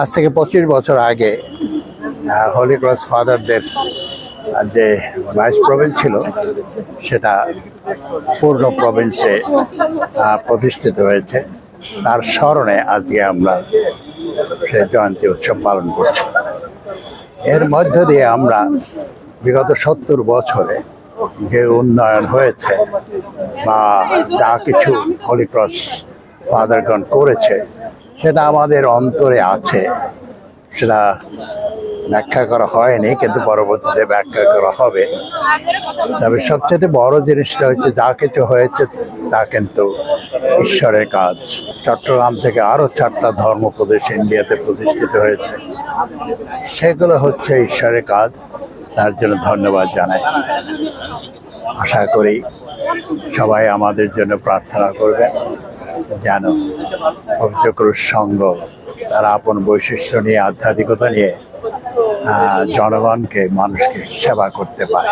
আজ থেকে পঁচিশ বছর আগে হোলি ক্রস ফাদারদের যে ভাইস প্রভিন্স ছিল, সেটা পূর্ণ প্রভিন্সে প্রতিষ্ঠিত হয়েছে। তার স্মরণে আজকে আমরা সে জয়ন্তী উৎসব পালন করছি। এর মধ্য দিয়ে আমরা বিগত সত্তর বছরে যে উন্নয়ন হয়েছে বা যা কিছু হলিক্রস ফাদারগণ করেছে সেটা আমাদের অন্তরে আছে। সেটা ব্যাখ্যা করা হয়নি, কিন্তু পরবর্তীতে ব্যাখ্যা করা হবে। তবে সবচেয়ে বড় জিনিসটা হচ্ছে, যা কিছু হয়েছে তা কিন্তু ঈশ্বরের কাজ। চট্টগ্রাম থেকে আরও চারটা ধর্ম প্রদেশ ইন্ডিয়াতে প্রতিষ্ঠিত হয়েছে। সেগুলো হচ্ছে ঈশ্বরের কাজ। তার জন্য ধন্যবাদ জানাই। আশা করি সবাই আমাদের জন্য প্রার্থনা করবেন যেন পবিত্র ক্রুশ সঙ্গ তার আপন বৈশিষ্ট্য নিয়ে, আধ্যাত্মিকতা নিয়ে জনগণকে, মানুষকে সেবা করতে পারে।